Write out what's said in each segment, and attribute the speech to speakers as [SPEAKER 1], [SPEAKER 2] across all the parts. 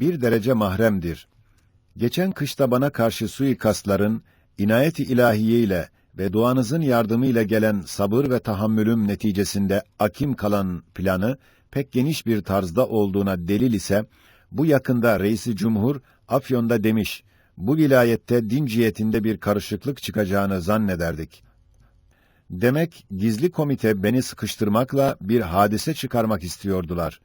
[SPEAKER 1] bir derece mahremdir. Geçen kışta bana karşı suikastların inayet-i ilahiye ile ve duanızın yardımıyla gelen sabır ve tahammülüm neticesinde akim kalan planı pek geniş bir tarzda olduğuna delil ise bu yakında Reisi Cumhur Afyon'da demiş. Bu vilayette din cihetinde bir karışıklık çıkacağını zannederdik. Demek gizli komite beni sıkıştırmakla bir hadise çıkarmak istiyordular.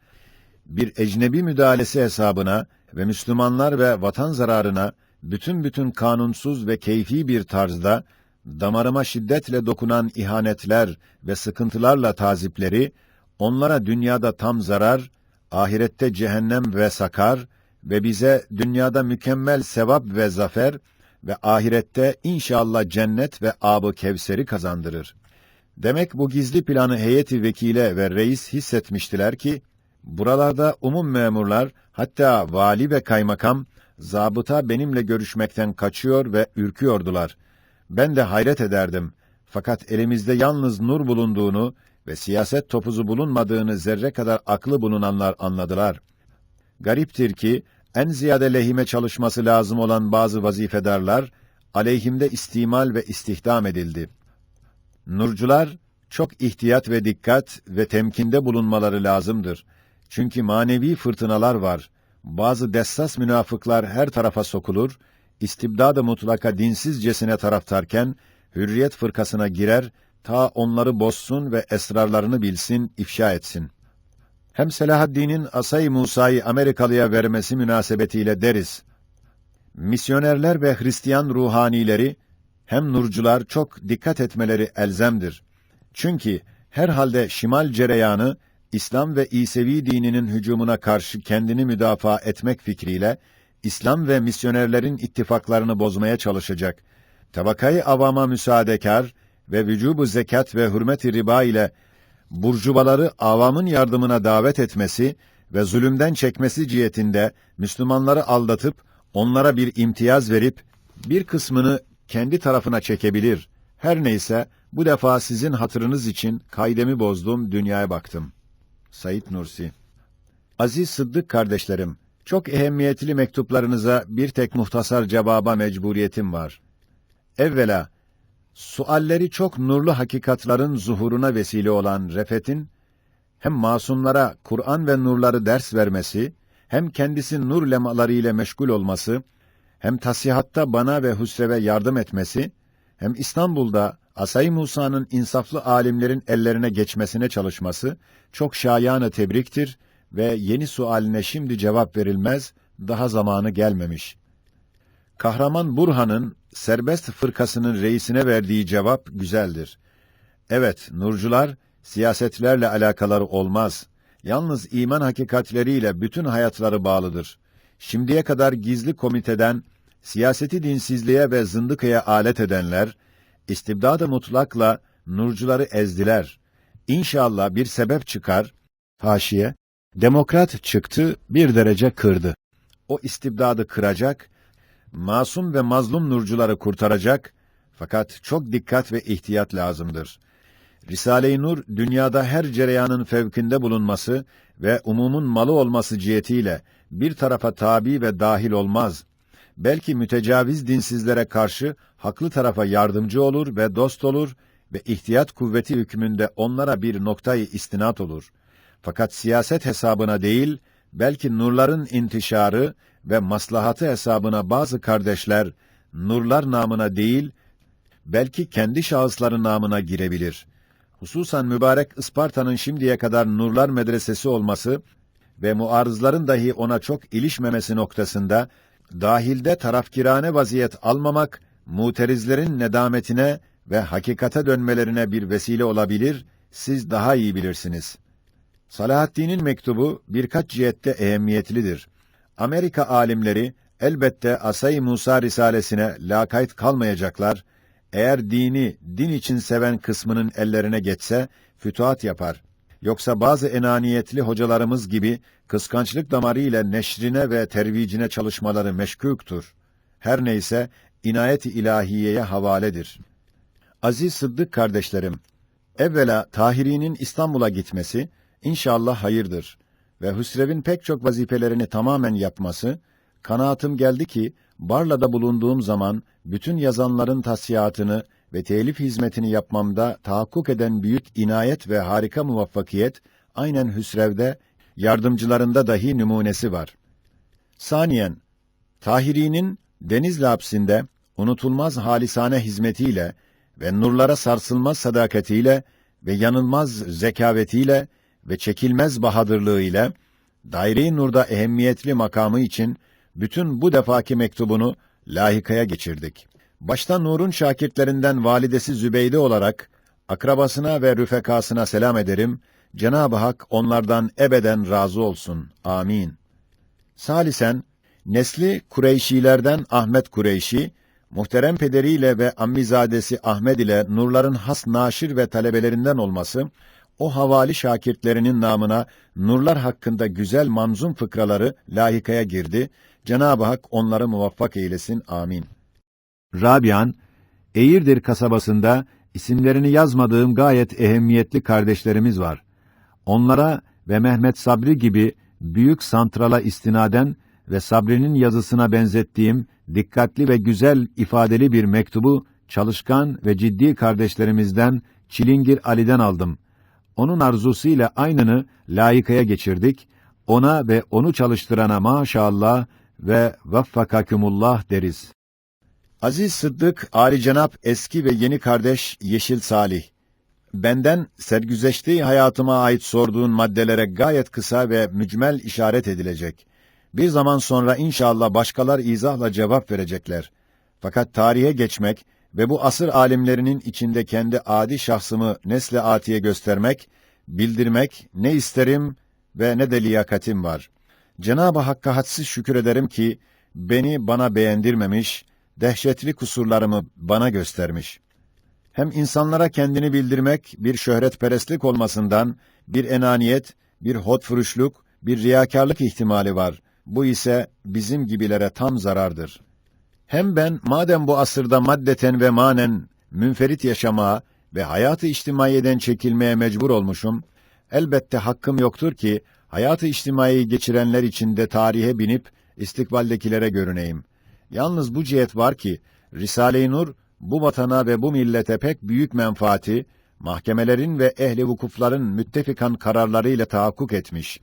[SPEAKER 1] Bir ecnebi müdahalesi hesabına ve Müslümanlar ve vatan zararına bütün bütün kanunsuz ve keyfi bir tarzda damarıma şiddetle dokunan ihanetler ve sıkıntılarla tazipleri onlara dünyada tam zarar, ahirette cehennem ve sakar ve bize dünyada mükemmel sevap ve zafer ve ahirette inşallah cennet ve abı kevseri kazandırır. Demek bu gizli planı heyeti vekile ve reis hissetmiştiler ki buralarda umum memurlar hatta vali ve kaymakam zabıta benimle görüşmekten kaçıyor ve ürküyordular. Ben de hayret ederdim. Fakat elimizde yalnız nur bulunduğunu ve siyaset topuzu bulunmadığını zerre kadar aklı bulunanlar anladılar. Gariptir ki en ziyade lehime çalışması lazım olan bazı vazifedarlar aleyhimde istimal ve istihdam edildi. Nurcular çok ihtiyat ve dikkat ve temkinde bulunmaları lazımdır. Çünkü manevi fırtınalar var. Bazı dessas münafıklar her tarafa sokulur, istibdad-ı mutlaka dinsizcesine taraftarken hürriyet fırkasına girer, ta onları bozsun ve esrarlarını bilsin, ifşa etsin. Hem Selahaddin'in Asay Musa'yı Amerikalıya vermesi münasebetiyle deriz. Misyonerler ve Hristiyan ruhanileri hem nurcular çok dikkat etmeleri elzemdir. Çünkü herhalde şimal cereyanı İslam ve İsevi dininin hücumuna karşı kendini müdafaa etmek fikriyle İslam ve misyonerlerin ittifaklarını bozmaya çalışacak. Tabakayı avama müsaadekar ve vücubu zekat ve hürmet-i riba ile burjuvaları avamın yardımına davet etmesi ve zulümden çekmesi cihetinde Müslümanları aldatıp onlara bir imtiyaz verip bir kısmını kendi tarafına çekebilir. Her neyse bu defa sizin hatırınız için kaydemi bozdum, dünyaya baktım. Sayit Nursi Aziz Sıddık kardeşlerim, çok ehemmiyetli mektuplarınıza bir tek muhtasar cevaba mecburiyetim var. Evvela, sualleri çok nurlu hakikatların zuhuruna vesile olan Refet'in, hem masumlara Kur'an ve nurları ders vermesi, hem kendisi nur lemaları ile meşgul olması, hem tasihatta bana ve Hüsrev'e yardım etmesi, hem İstanbul'da Asay Musa'nın insaflı alimlerin ellerine geçmesine çalışması çok şayanı tebriktir ve yeni sualine şimdi cevap verilmez, daha zamanı gelmemiş. Kahraman Burhan'ın serbest fırkasının reisine verdiği cevap güzeldir. Evet, nurcular siyasetlerle alakaları olmaz. Yalnız iman hakikatleriyle bütün hayatları bağlıdır. Şimdiye kadar gizli komiteden siyaseti dinsizliğe ve zındıkaya alet edenler istibdad-ı mutlakla nurcuları ezdiler. İnşallah bir sebep çıkar. Haşiye Demokrat çıktı, bir derece kırdı. O istibdadı kıracak, masum ve mazlum nurcuları kurtaracak, fakat çok dikkat ve ihtiyat lazımdır. Risale-i Nur, dünyada her cereyanın fevkinde bulunması ve umumun malı olması cihetiyle bir tarafa tabi ve dahil olmaz. Belki mütecaviz dinsizlere karşı haklı tarafa yardımcı olur ve dost olur ve ihtiyat kuvveti hükmünde onlara bir noktayı istinat olur.'' Fakat siyaset hesabına değil, belki nurların intişarı ve maslahatı hesabına bazı kardeşler nurlar namına değil, belki kendi şahısları namına girebilir. Hususan mübarek Isparta'nın şimdiye kadar nurlar medresesi olması ve muarızların dahi ona çok ilişmemesi noktasında dahilde tarafkirane vaziyet almamak muterizlerin nedametine ve hakikate dönmelerine bir vesile olabilir, siz daha iyi bilirsiniz. Salahaddin'in mektubu birkaç cihette ehemmiyetlidir. Amerika alimleri elbette Asay Musa risalesine lakayt kalmayacaklar. Eğer dini din için seven kısmının ellerine geçse fütuhat yapar. Yoksa bazı enaniyetli hocalarımız gibi kıskançlık damarı ile neşrine ve tervicine çalışmaları meşkûktur. Her neyse inayet-i ilahiyeye havaledir. Aziz Sıddık kardeşlerim, evvela Tahiri'nin İstanbul'a gitmesi İnşallah hayırdır ve Hüsrev'in pek çok vazifelerini tamamen yapması, kanaatim geldi ki, Barla'da bulunduğum zaman, bütün yazanların tasiyatını ve telif hizmetini yapmamda tahakkuk eden büyük inayet ve harika muvaffakiyet, aynen Hüsrev'de, yardımcılarında dahi numunesi var. Saniyen, Tahiri'nin Denizli hapsinde unutulmaz halisane hizmetiyle ve nurlara sarsılmaz sadakatiyle ve yanılmaz zekavetiyle ve çekilmez bahadırlığıyla daire-i nurda ehemmiyetli makamı için bütün bu defaki mektubunu lahikaya geçirdik. Başta Nur'un şakirtlerinden validesi Zübeyde olarak akrabasına ve rüfekasına selam ederim. Cenab-ı Hak onlardan ebeden razı olsun. Amin. Salisen nesli Kureyşilerden Ahmet Kureyşi muhterem pederiyle ve ammizadesi Ahmed ile nurların has naşir ve talebelerinden olması, o havali şakirtlerinin namına nurlar hakkında güzel manzum fıkraları lahikaya girdi. Cenab-ı Hak onları muvaffak eylesin. Amin. Rabian, Eğirdir kasabasında isimlerini yazmadığım gayet ehemmiyetli kardeşlerimiz var. Onlara ve Mehmet Sabri gibi büyük santrala istinaden ve Sabri'nin yazısına benzettiğim dikkatli ve güzel ifadeli bir mektubu çalışkan ve ciddi kardeşlerimizden Çilingir Ali'den aldım. Onun arzusuyla aynını layıkaya geçirdik. Ona ve onu çalıştırana maşallah ve vaffakakumullah deriz. Aziz Sıddık, Ali Cenap eski ve yeni kardeş Yeşil Salih. Benden sergüzeştiği hayatıma ait sorduğun maddelere gayet kısa ve mücmel işaret edilecek. Bir zaman sonra inşallah başkalar izahla cevap verecekler. Fakat tarihe geçmek ve bu asır alimlerinin içinde kendi adi şahsımı nesle atiye göstermek, bildirmek ne isterim ve ne de liyakatim var. Cenab-ı Hakk'a hadsiz şükür ederim ki beni bana beğendirmemiş, dehşetli kusurlarımı bana göstermiş. Hem insanlara kendini bildirmek bir şöhretperestlik olmasından bir enaniyet, bir hotfuruşluk, bir riyakarlık ihtimali var. Bu ise bizim gibilere tam zarardır. Hem ben madem bu asırda maddeten ve manen münferit yaşamaya ve hayatı içtimaiyeden çekilmeye mecbur olmuşum, elbette hakkım yoktur ki hayatı içtimaiyi geçirenler içinde tarihe binip istikbaldekilere görüneyim. Yalnız bu cihet var ki Risale-i Nur bu vatana ve bu millete pek büyük menfaati mahkemelerin ve ehli vukufların müttefikan kararlarıyla tahakkuk etmiş.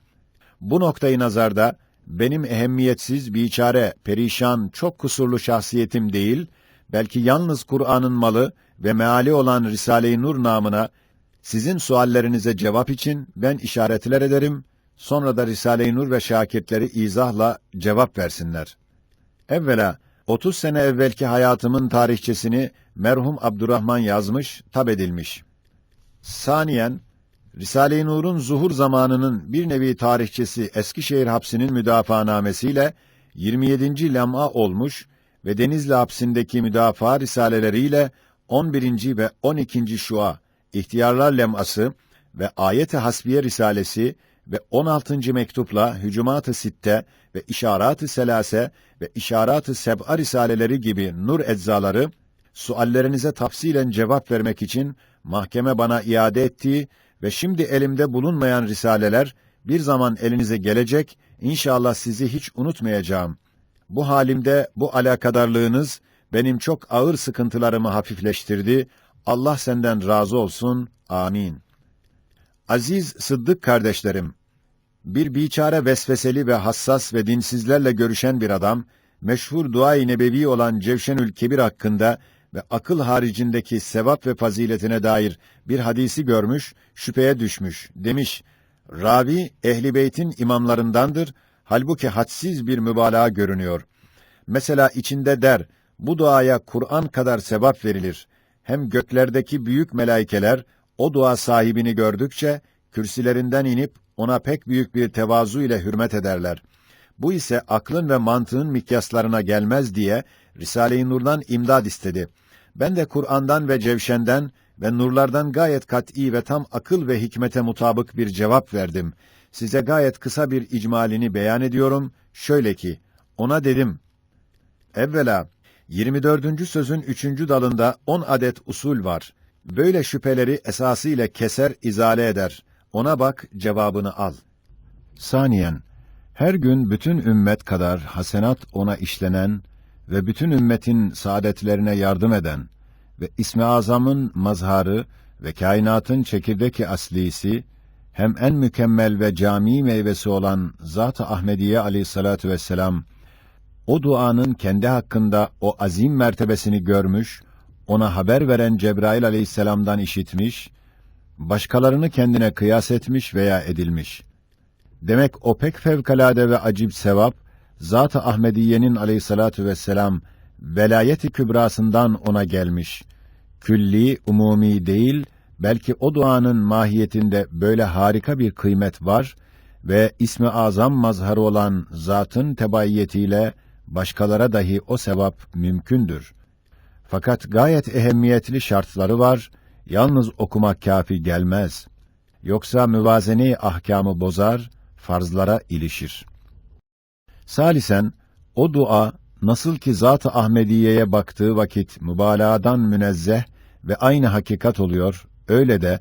[SPEAKER 1] Bu noktayı nazarda benim ehemmiyetsiz, biçare, perişan, çok kusurlu şahsiyetim değil, belki yalnız Kur'an'ın malı ve meali olan Risale-i Nur namına sizin suallerinize cevap için ben işaretler ederim, sonra da Risale-i Nur ve şakirtleri izahla cevap versinler. Evvela 30 sene evvelki hayatımın tarihçesini merhum Abdurrahman yazmış, tab edilmiş. Saniyen Risale-i Nur'un zuhur zamanının bir nevi tarihçesi Eskişehir hapsinin müdafaanamesiyle 27. lem'a olmuş ve Denizli hapsindeki müdafaa risaleleriyle 11. ve 12. şua ihtiyarlar lem'ası ve ayet-i hasbiye risalesi ve 16. mektupla Hücumat-ı Sitte ve İşarat-ı Selase ve İşarat-ı Seb'a risaleleri gibi nur eczaları suallerinize tafsilen cevap vermek için mahkeme bana iade ettiği ve şimdi elimde bulunmayan risaleler bir zaman elinize gelecek, inşallah sizi hiç unutmayacağım. Bu halimde bu alakadarlığınız benim çok ağır sıkıntılarımı hafifleştirdi. Allah senden razı olsun. Amin. Aziz Sıddık kardeşlerim, bir biçare vesveseli ve hassas ve dinsizlerle görüşen bir adam, meşhur dua-i nebevi olan Cevşenül Kebir hakkında ve akıl haricindeki sevap ve faziletine dair bir hadisi görmüş, şüpheye düşmüş. Demiş, Ravi, Ehli Beyt'in imamlarındandır, halbuki hadsiz bir mübalağa görünüyor. Mesela içinde der, bu duaya Kur'an kadar sevap verilir. Hem göklerdeki büyük melaikeler, o dua sahibini gördükçe, kürsilerinden inip, ona pek büyük bir tevazu ile hürmet ederler. Bu ise aklın ve mantığın mikyaslarına gelmez diye Risale-i Nur'dan imdad istedi. Ben de Kur'an'dan ve Cevşen'den ve nurlardan gayet kat'î ve tam akıl ve hikmete mutabık bir cevap verdim. Size gayet kısa bir icmalini beyan ediyorum. Şöyle ki, ona dedim, evvela, 24. sözün üçüncü dalında on adet usul var. Böyle şüpheleri esasıyla keser, izale eder. Ona bak, cevabını al. Saniyen, her gün bütün ümmet kadar hasenat ona işlenen ve bütün ümmetin saadetlerine yardım eden ve İsmi Azam'ın mazharı ve kainatın çekirdeki aslisi, hem en mükemmel ve cami meyvesi olan Zat-ı Ahmediye aleyhissalatu vesselam, o duanın kendi hakkında o azim mertebesini görmüş, ona haber veren Cebrail aleyhisselamdan işitmiş, başkalarını kendine kıyas etmiş veya edilmiş. Demek o pek fevkalade ve acip sevap, Zat-ı Ahmediye'nin aleyhissalatu vesselam velayeti kübrasından ona gelmiş. Külli, umumi değil, belki o duanın mahiyetinde böyle harika bir kıymet var ve ismi azam mazharı olan zatın tebaiyetiyle başkalara dahi o sevap mümkündür. Fakat gayet ehemmiyetli şartları var, yalnız okumak kafi gelmez. Yoksa müvazene ahkamı bozar, farzlara ilişir. Salisen, o dua, nasıl ki Zat-ı Ahmediye'ye baktığı vakit mübalağadan münezzeh ve aynı hakikat oluyor, öyle de,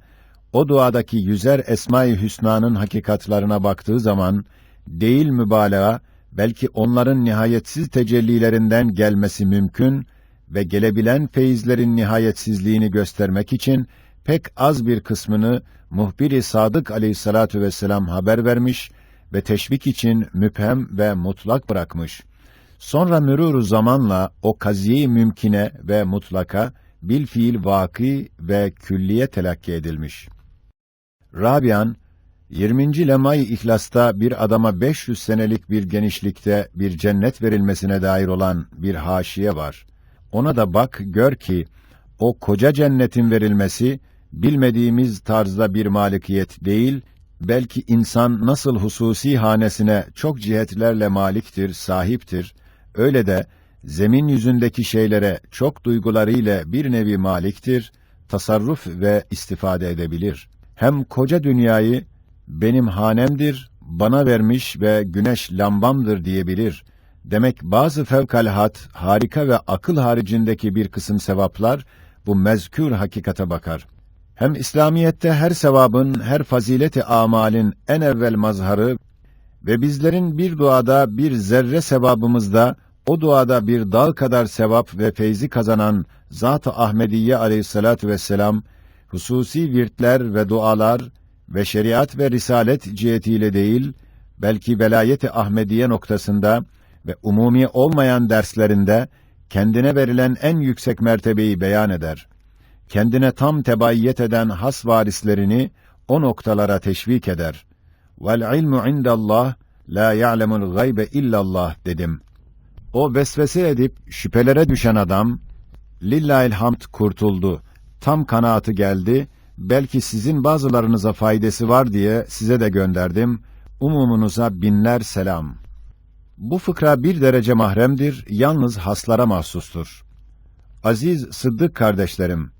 [SPEAKER 1] o duadaki yüzer Esma-i Hüsna'nın hakikatlarına baktığı zaman, değil mübalağa, belki onların nihayetsiz tecellilerinden gelmesi mümkün ve gelebilen feyizlerin nihayetsizliğini göstermek için pek az bir kısmını muhbir-i sadık aleyhissalatu vesselam haber vermiş ve teşvik için müphem ve mutlak bırakmış. Sonra mürûr zamanla o kaziye mümkine ve mutlaka bil fiil vaki ve külliye telakki edilmiş. Rabian 20. Lemay İhlas'ta bir adama 500 senelik bir genişlikte bir cennet verilmesine dair olan bir haşiye var. Ona da bak gör ki o koca cennetin verilmesi bilmediğimiz tarzda bir malikiyet değil, belki insan nasıl hususi hanesine çok cihetlerle maliktir, sahiptir, öyle de zemin yüzündeki şeylere çok duygularıyla bir nevi maliktir, tasarruf ve istifade edebilir. Hem koca dünyayı benim hanemdir, bana vermiş ve güneş lambamdır diyebilir. Demek bazı fevkalhat, harika ve akıl haricindeki bir kısım sevaplar bu mezkür hakikate bakar. Hem İslamiyette her sevabın, her fazileti amalin en evvel mazharı ve bizlerin bir duada bir zerre sevabımızda o duada bir dal kadar sevap ve feyzi kazanan Zat-ı Ahmediye aleyhissalatu vesselam hususi virtler ve dualar ve şeriat ve risalet cihetiyle değil, belki velayeti Ahmediye noktasında ve umumi olmayan derslerinde kendine verilen en yüksek mertebeyi beyan eder. Kendine tam tebayyet eden has varislerini o noktalara teşvik eder. Vel ilmu indallah la ya'lemul gaybe illallah dedim. O vesvese edip şüphelere düşen adam lillahil kurtuldu. Tam kanaatı geldi. Belki sizin bazılarınıza faydası var diye size de gönderdim. Umumunuza binler selam. Bu fıkra bir derece mahremdir, yalnız haslara mahsustur. Aziz Sıddık kardeşlerim,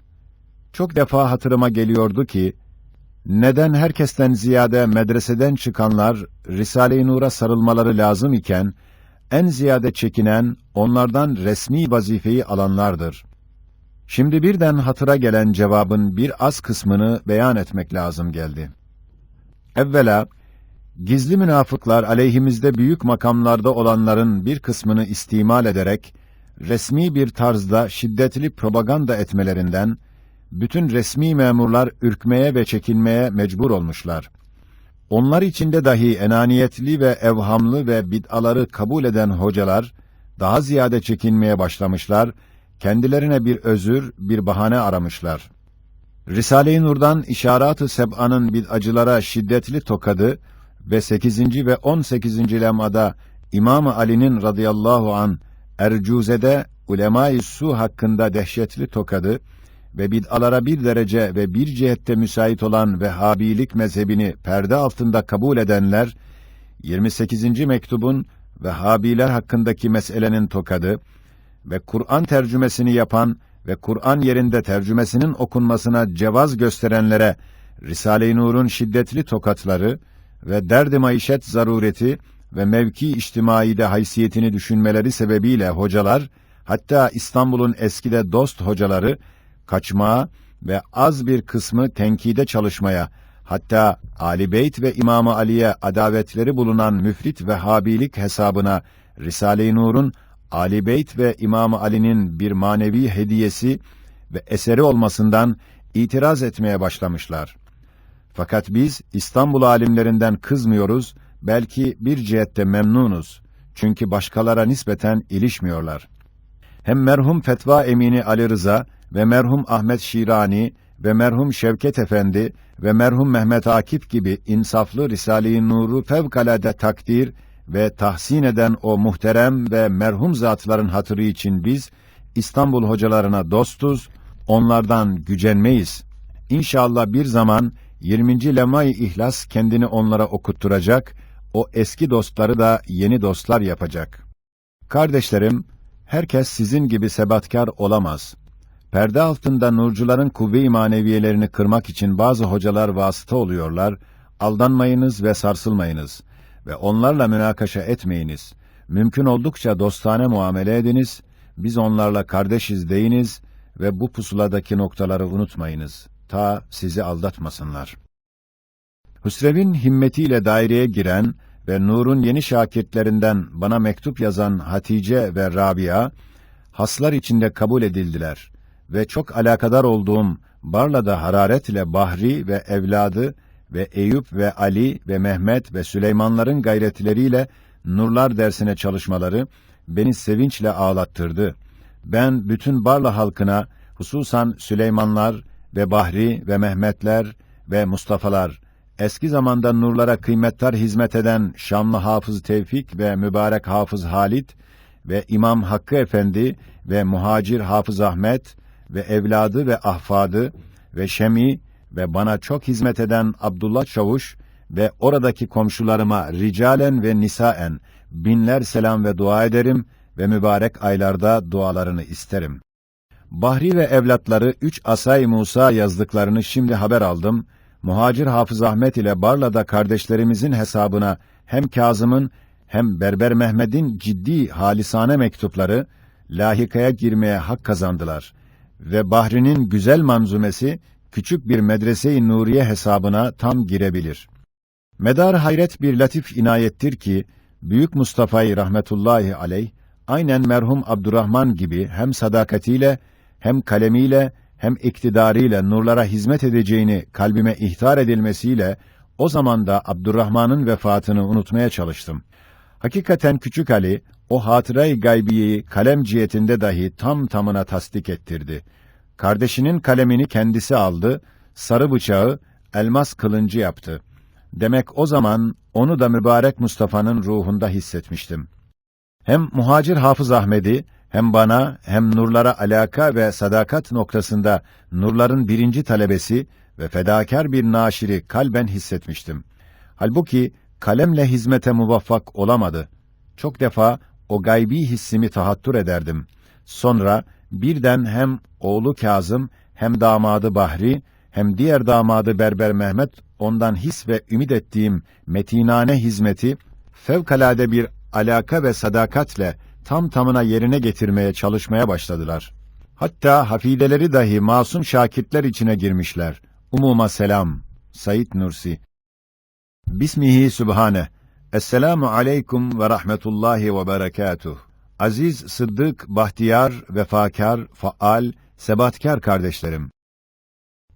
[SPEAKER 1] çok defa hatırıma geliyordu ki, neden herkesten ziyade medreseden çıkanlar Risale-i Nur'a sarılmaları lazım iken, en ziyade çekinen, onlardan resmi vazifeyi alanlardır. Şimdi birden hatıra gelen cevabın bir az kısmını beyan etmek lazım geldi. Evvela, gizli münafıklar aleyhimizde büyük makamlarda olanların bir kısmını istimal ederek, resmi bir tarzda şiddetli propaganda etmelerinden, bütün resmi memurlar ürkmeye ve çekinmeye mecbur olmuşlar. Onlar içinde dahi enaniyetli ve evhamlı ve bid'aları kabul eden hocalar, daha ziyade çekinmeye başlamışlar, kendilerine bir özür, bir bahane aramışlar. Risale-i Nur'dan İşarat-ı Seb'anın bid'acılara şiddetli tokadı ve 8. ve 18. lemada İmam Ali'nin radıyallahu an Ercuze'de ulema-i su hakkında dehşetli tokadı ve bid'alara bir derece ve bir cihette müsait olan Vehhabilik mezhebini perde altında kabul edenler 28. mektubun Vehhabiler hakkındaki meselenin tokadı ve Kur'an tercümesini yapan ve Kur'an yerinde tercümesinin okunmasına cevaz gösterenlere Risale-i Nur'un şiddetli tokatları ve derdi maişet zarureti ve mevki içtimaide haysiyetini düşünmeleri sebebiyle hocalar, hatta İstanbul'un eskide dost hocaları, kaçmaya ve az bir kısmı tenkide çalışmaya, hatta Ali Beyt ve İmam-ı Ali'ye adavetleri bulunan müfrit ve habilik hesabına Risale-i Nur'un Ali Beyt ve İmam-ı Ali'nin bir manevi hediyesi ve eseri olmasından itiraz etmeye başlamışlar. Fakat biz İstanbul alimlerinden kızmıyoruz, belki bir cihette memnunuz. Çünkü başkalara nispeten ilişmiyorlar. Hem merhum Fetva Emini Ali Rıza ve merhum Ahmet Şirani ve merhum Şevket Efendi ve merhum Mehmet Akif gibi insaflı Risale-i Nur'u fevkalade takdir ve tahsin eden o muhterem ve merhum zatların hatırı için biz İstanbul hocalarına dostuz, onlardan gücenmeyiz. İnşallah bir zaman 20. Lemay İhlas kendini onlara okutturacak, o eski dostları da yeni dostlar yapacak. Kardeşlerim, herkes sizin gibi sebatkar olamaz. Perde altında nurcuların kuvve-i maneviyelerini kırmak için bazı hocalar vasıta oluyorlar. Aldanmayınız ve sarsılmayınız ve onlarla münakaşa etmeyiniz. Mümkün oldukça dostane muamele ediniz. Biz onlarla kardeşiz deyiniz ve bu pusuladaki noktaları unutmayınız. Ta sizi aldatmasınlar. Hüsrev'in himmetiyle daireye giren ve Nur'un yeni şakirtlerinden bana mektup yazan Hatice ve Rabia, haslar içinde kabul edildiler ve çok alakadar olduğum Barla'da hararetle Bahri ve evladı ve Eyüp ve Ali ve Mehmet ve Süleymanların gayretleriyle Nurlar dersine çalışmaları beni sevinçle ağlattırdı. Ben bütün Barla halkına, hususan Süleymanlar ve Bahri ve Mehmetler ve Mustafa'lar, eski zamanda nurlara kıymettar hizmet eden Şamlı Hafız Tevfik ve Mübarek Hafız Halit ve İmam Hakkı Efendi ve Muhacir Hafız Ahmet ve evladı ve ahfadı ve Şemi ve bana çok hizmet eden Abdullah Çavuş ve oradaki komşularıma ricalen ve nisaen binler selam ve dua ederim ve mübarek aylarda dualarını isterim. Bahri ve evlatları üç Asay Musa yazdıklarını şimdi haber aldım. Muhacir Hafız Ahmet ile Barla'da kardeşlerimizin hesabına hem Kazım'ın hem Berber Mehmet'in ciddi halisane mektupları lahikaya girmeye hak kazandılar ve Bahri'nin güzel manzumesi küçük bir medrese-i Nuriye hesabına tam girebilir. Medar hayret bir latif inayettir ki Büyük Mustafa'yı rahmetullahi aleyh aynen merhum Abdurrahman gibi hem sadakatiyle hem kalemiyle hem iktidarıyla nurlara hizmet edeceğini kalbime ihtar edilmesiyle o zaman da Abdurrahman'ın vefatını unutmaya çalıştım. Hakikaten Küçük Ali o hatırayı gaybiyeyi kalem cihetinde dahi tam tamına tasdik ettirdi. Kardeşinin kalemini kendisi aldı, sarı bıçağı elmas kılıncı yaptı. Demek o zaman onu da mübarek Mustafa'nın ruhunda hissetmiştim. Hem muhacir Hafız Ahmedi hem bana hem nurlara alaka ve sadakat noktasında nurların birinci talebesi ve fedakar bir naşiri kalben hissetmiştim. Halbuki kalemle hizmete muvaffak olamadı. Çok defa o gaybi hissimi tahattür ederdim. Sonra birden hem oğlu Kazım hem damadı Bahri hem diğer damadı Berber Mehmet ondan his ve ümit ettiğim metinane hizmeti fevkalade bir alaka ve sadakatle tam tamına yerine getirmeye çalışmaya başladılar. Hatta hafideleri dahi masum şakirtler içine girmişler. Umuma selam. Said Nursi. Bismihi Sübhane. Esselamu aleyküm ve rahmetullahi ve berekatuh. Aziz, sıddık, bahtiyar, vefakar, faal, sebatkar kardeşlerim.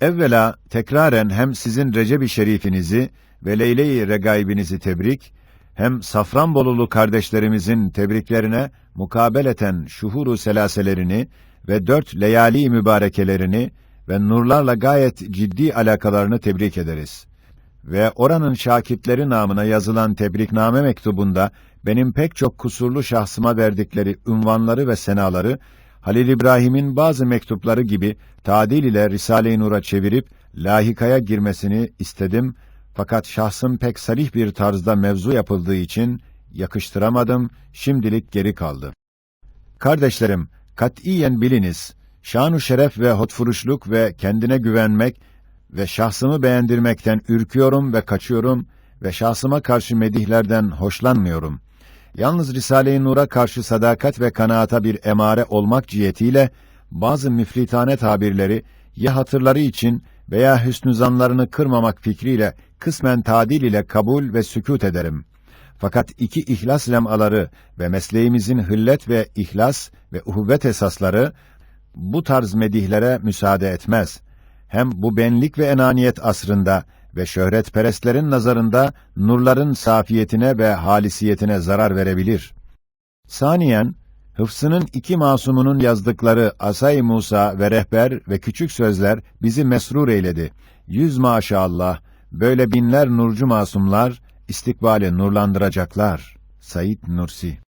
[SPEAKER 1] Evvela tekraren hem sizin Recep-i Şerifinizi ve Leyle-i Regaibinizi tebrik, hem Safranbolulu kardeşlerimizin tebriklerine mukabeleten şuhuru selaselerini ve dört leyali mübarekelerini ve nurlarla gayet ciddi alakalarını tebrik ederiz. Ve oranın şakitleri namına yazılan tebrikname mektubunda benim pek çok kusurlu şahsıma verdikleri ünvanları ve senaları Halil İbrahim'in bazı mektupları gibi tadil ile Risale-i Nur'a çevirip lahikaya girmesini istedim fakat şahsım pek sarih bir tarzda mevzu yapıldığı için yakıştıramadım, şimdilik geri kaldı. Kardeşlerim, katiyen biliniz, şanu şeref ve hotfuruşluk ve kendine güvenmek ve şahsımı beğendirmekten ürküyorum ve kaçıyorum ve şahsıma karşı medihlerden hoşlanmıyorum. Yalnız Risale-i Nur'a karşı sadakat ve kanaata bir emare olmak cihetiyle bazı müflitane tabirleri ya hatırları için veya hüsnü zanlarını kırmamak fikriyle kısmen tadil ile kabul ve sükût ederim. Fakat iki ihlas lemaları ve mesleğimizin hıllet ve ihlas ve uhuvvet esasları bu tarz medihlere müsaade etmez. Hem bu benlik ve enaniyet asrında ve şöhretperestlerin nazarında nurların safiyetine ve halisiyetine zarar verebilir. Saniyen, Hıfsının iki masumunun yazdıkları Asay Musa ve Rehber ve küçük sözler bizi mesrur eyledi. Yüz maşallah, böyle binler nurcu masumlar, istikbali nurlandıracaklar. Said Nursi